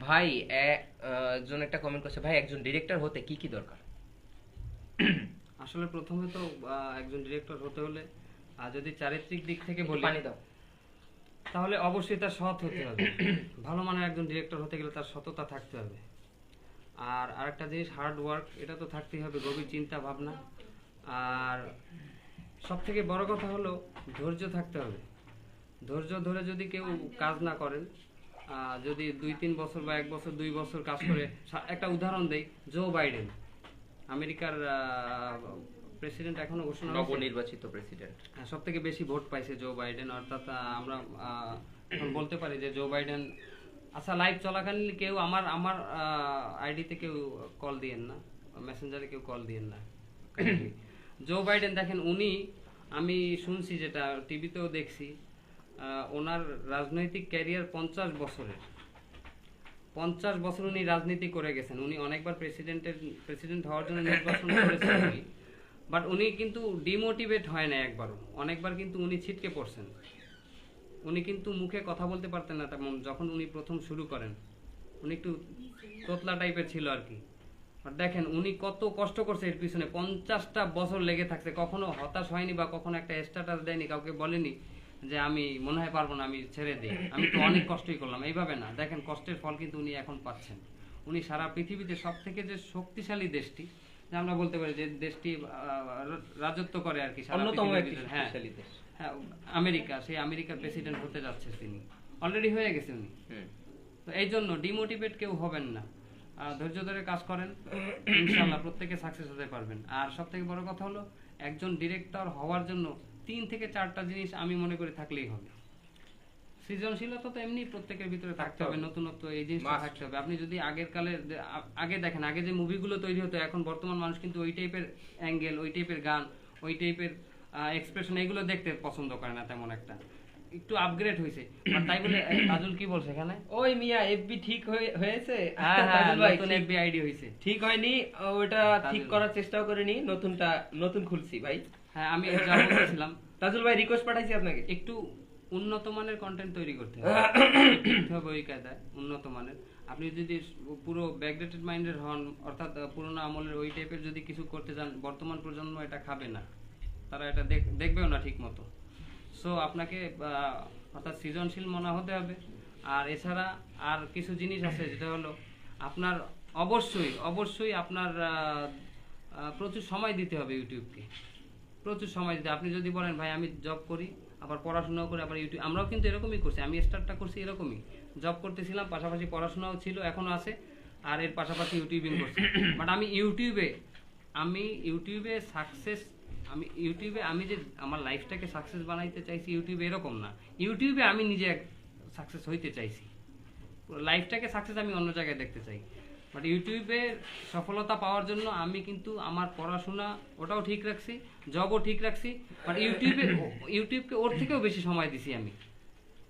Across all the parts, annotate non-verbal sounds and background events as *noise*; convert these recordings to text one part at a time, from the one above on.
ভাই একজন একটা কমেন্ট করছে ভাই একজন ডিরেক্টর হতে কি কি দরকার? *clears throat* আসলে প্রথমে তো একজন ডিরেক্টর হতে হলে আর যদি চারিত্রিক দিক থেকে বলি পানি দাও। তাহলে অবশ্যই তার সৎ হতে হবে। *clears throat* ভালো মানের একজন ডিরেক্টর হতে গেলে তার সততা থাকতে হবে। আর আরেকটা জিনিস হার্ড ওয়ার্ক এটা তো থাকতেই হবে গভীর চিন্তা ভাবনা। আর সব থেকে বড় কথা হলো ধৈর্য থাকতে হবে। ধৈর্য ধরে যদি কেউ কাজ না করেন যদি দুই তিন বছর বা এক বছর দুই বছর কাজ করে একটা উদাহরণ দেই জো বাইডেন। আমেরিকার প্রেসিডেন্ট এখনও ঘোষণা? নবনির্বাচিত প্রেসিডেন্ট। সব থেকে বেশি ভোট পাইছে জো বাইডেন। অর্থাৎ আমরা এখন বলতে পারি যে জো বাইডেন আচ্ছা লাইভ চলাকালীন কেউ আমার আমার আইডিতে কেউ কল দিয়েন না মেসেঞ্জারে কেউ কল দিয়েন না জো বাইডেন দেখেন উনি আমি শুনছি যেটা টিভিতেও দেখছি ওনার রাজনৈতিক ক্যারিয়ার পঞ্চাশ বছরের। পঞ্চাশ বছর উনি রাজনীতি করে গেছেন। উনি অনেকবার প্রেসিডেন্টের, প্রেসিডেন্ট হওয়ার জন্য নির্বাচন করেছেন উনি। বাট উনি কিন্তু ডিমোটিভেট হয় না একবারও। অনেকবার কিন্তু উনি ছিটকে পড়ছেন। উনি কিন্তু মুখে কথা বলতে পারতেন না তেমন, যখন উনি প্রথম শুরু করেন। উনি একটু তোতলা টাইপের ছিল আর কি। আর দেখেন, উনি কত কষ্ট করছে এর পিছনে। পঞ্চাশটা বছর লেগে থাকছে। কখনো হতাশ হয়নি বা কখনো একটা স্ট্যাটাস দেয়নি, কাউকে বলেনি। যে আমি মনে হয় পারব না আমি ছেড়ে দিই। আমি তো অনেক কষ্টই করলাম এইভাবে না। দেখেন কষ্টের ফল কিন্তু উনি এখন পাচ্ছেন। উনি সারা পৃথিবীতে সব থেকে যে শক্তিশালী দেশটি যে আমরা বলতে পারি যে দেশটি রাজত্ব করে আর কি সারা হ্যাঁ। হ্যাঁ আমেরিকা সেই আমেরিকার প্রেসিডেন্ট হতে যাচ্ছে তিনি। অলরেডি হয়ে গেছে উনি। তো এই জন্য ডিমোটিভেট কেউ হবেন না। ধৈর্য ধরে কাজ করেন ইনশাল্লাহ প্রত্যেকে সাকসেস হতে পারবেন। আর সব থেকে বড় কথা হলো একজন ডিরেক্টর হওয়ার জন্য তিন থেকে চারটা জিনিস আমি মনে করি থাকলেই হবে। সৃজনশীলতা তো এমনি প্রত্যেকের ভিতরে থাকতে হবে নতুনত্ব এই জিনিসটা থাকতে হবে। আপনি যদি আগের কালে আগে দেখেন আগে যে মুভিগুলো তৈরি হতো এখন বর্তমান মানুষ কিন্তু ওই টাইপের অ্যাঙ্গেল ওই টাইপের গান ওই টাইপের এক্সপ্রেশন এগুলো দেখতে পছন্দ করে না তেমন একটা। একটু আপগ্রেড হয়েছে। *coughs* আর তাই বলে এ, কাজল কি বলছে এখানে? ওই মিয়া এফবি ঠিক হয়ে- হয়েছে? হ্যাঁ হ্যাঁ তাজুল নতুন এফবি আইডি হয়েছে। ঠিক হয়নি ওটা ঠিক করার চেষ্টাও করিনি নতুনটা নতুন খুলছি ভাই। হ্যাঁ আমি যা বলছিলাম তাজুল ভাই রিকোয়েস্ট পাঠাইছি আপনাকে। একটু উন্নত মানের কন্টেন্ট তৈরি করতে *coughs* হবে। ওই কায়দায় উন্নত মানের। আপনি যদি পুরো ব্যাকডেটেড মাইন্ডের হন অর্থাৎ পুরোনো আমলের ওই টাইপের যদি কিছু করতে চান বর্তমান প্রজন্ম এটা খাবে না। তারা এটা দেখ- দেখবেও না ঠিক মতো সো আপনাকে অর্থাৎ সৃজনশীল মনে হতে হবে। আর এছাড়া আর কিছু জিনিস আছে যেটা হলো আপনার অবশ্যই অবশ্যই আপনার প্রচুর সময় দিতে হবে ইউটিউবকে প্রচুর সময় দিতে আপনি যদি বলেন, ভাই, আমি জব করি, আবার পড়াশোনাও করি, আবার ইউটিউব আমরাও কিন্তু এরকমই করছি, আমি স্টার্টটা করছি এরকমই। জব করতেছিলাম, পাশাপাশি পড়াশোনাও ছিল, এখনও আছে, আর এর পাশাপাশি ইউটিউবিং করছি। বাট আমি ইউটিউবে আমি ইউটিউবে সাকসেস আমি ইউটিউবে আমি যে আমার লাইফটাকে সাকসেস বানাইতে চাইছি ইউটিউবে এরকম না। ইউটিউবে আমি নিজে সাকসেস হইতে চাইছি। লাইফটাকে সাকসেস আমি অন্য জায়গায় দেখতে চাই। বাট ইউটিউবে সফলতা পাওয়ার জন্য আমি কিন্তু আমার পড়াশোনা ওটাও ঠিক রাখছি জবও ঠিক রাখছি বাট ইউটিউবে ইউটিউবকে ওর থেকেও বেশি সময় দিছি আমি।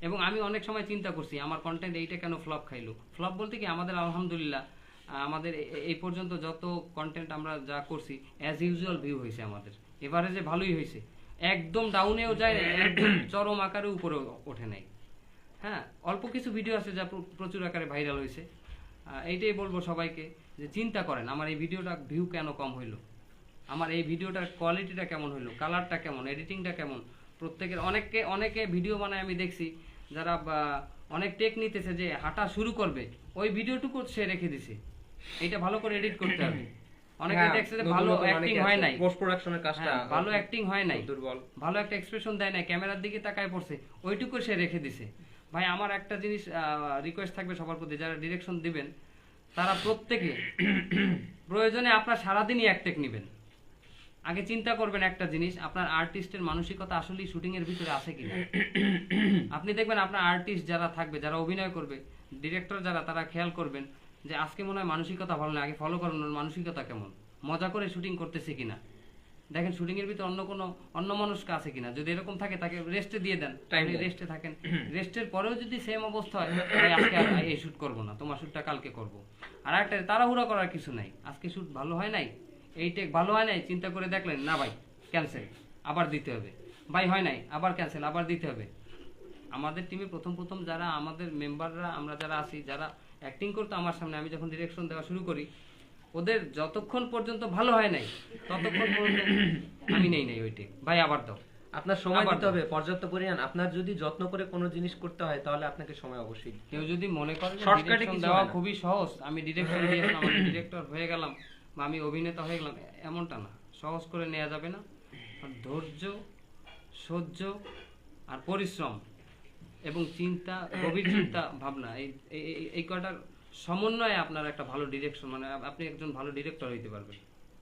এবং আমি অনেক সময় চিন্তা করছি, আমার কন্টেন্ট এইটা কেন ফ্লপ খাইলো? ফ্লপ বলতে কি, আমাদের আলহামদুলিল্লাহ, আমাদের এই পর্যন্ত যত কন্টেন্ট আমরা যা করছি অ্যাজ ইউজুয়াল ভিউ হয়েছে আমাদের। এবারে যে ভালোই হয়েছে একদম ডাউনেও যায়, একদম চরম আকারে উপরে ওঠে নাই। হ্যাঁ অল্প কিছু ভিডিও আছে যা প্রচুর আকারে ভাইরাল হয়েছে এইটাই বলব সবাইকে যে চিন্তা করেন, আমার এই ভিডিওটা ভিউ কেন কম হইল? আমার এই ভিডিওটার কোয়ালিটিটা কেমন হইল? কালারটা কেমন? এডিটিংটা কেমন? প্রত্যেকের অনেককে, অনেকে ভিডিও বানায় আমি দেখছি, যারা অনেক টেক নিতেছে যে হাঁটা শুরু করবে, ওই ভিডিওটুকু সে রেখে দিছে। এটা ভালো করে এডিট করতে হবে। অনেকে হ্যাঁ, দেখছে যে ভালো অ্যাক্টিং হয় নাই। পোস্ট প্রোডাকশনের কাজটা ভালো অ্যাক্টিং নাই। দুর্বল। ভালো একটা এক্সপ্রেশন দেয় না ক্যামেরার দিকে তাকায় পড়ছে ওইটুকু সে রেখে দিছে। ভাই আমার একটা জিনিস রিকোয়েস্ট থাকবে সবার প্রতি যারা ডিরেকশন দিবেন তারা প্রত্যেকে প্রয়োজনে আপনার সারাদিনই এক টেক নেবেন। আগে চিন্তা করবেন একটা জিনিস আপনার আর্টিস্টের মানসিকতা আসলে শুটিং এর ভিতরে আছে কিনা। আপনি দেখবেন আপনার আর্টিস্ট যারা থাকবে যারা অভিনয় করবে ডিরেক্টর যারা তারা খেয়াল করবেন যে আজকে মনে হয় মানসিকতা ভালো না আগে ফলো করেন ওর মানসিকতা কেমন? মজা করে শুটিং করতেছে কিনা? দেখেন শুটিং এর ভিতরে অন্য কোনো অন্য মানুষকে আছে কিনা? যদি এরকম থাকে তাকে রেস্টে দিয়ে দেন। Time রেস্টে থাকেন। *clears throat* রেস্টের পরেও যদি সেম অবস্থা হয় আজকে এই শুট করব না। তোমার শুটটা কালকে করব। আর একটা তাড়াহুড়া করার কিছু নাই। আজকে শুট ভালো হয় নাই? এই টেক ভালো হয় নাই? চিন্তা করে দেখলেন না ভাই ক্যান্সেল আবার দিতে হবে। ভাই হয় নাই? আবার ক্যান্সেল আবার দিতে হবে। আমাদের টিমে প্রথম প্রথম যারা আমাদের মেম্বাররা আমরা যারা আছি যারা অ্যাক্টিং করতো আমার সামনে আমি যখন ডিরেকশন দেওয়া শুরু করি ওদের যতক্ষণ পর্যন্ত ভালো হয় নাই ততক্ষণ পর্যন্ত আমি নেই নাই ওই টেক ভাই আবার দাও। আপনার সময় দিতে হবে পর্যাপ্ত পরিমাণ। আপনার যদি যত্ন করে কোনো জিনিস করতে হয় তাহলে আপনাকে সময় অবশ্যই কেউ যদি মনে করে এ দেওয়া খুবই সহজ আমি ডিরেকশন দিয়েছিলাম আমি ডিরেক্টর হয়ে গেলাম বা আমি অভিনেতা হয়ে গেলাম এমনটা না। সহজ করে নেওয়া যাবে না। ধৈর্য সহ্য আর পরিশ্রম। এবং চিন্তা, গভীর চিন্তা ভাবনা, এই, এই- কটার সমন্বয়ে আপনার একটা ভালো ডিরেকশন মানে আপনি একজন ভালো ডিরেক্টর হইতে পারবেন।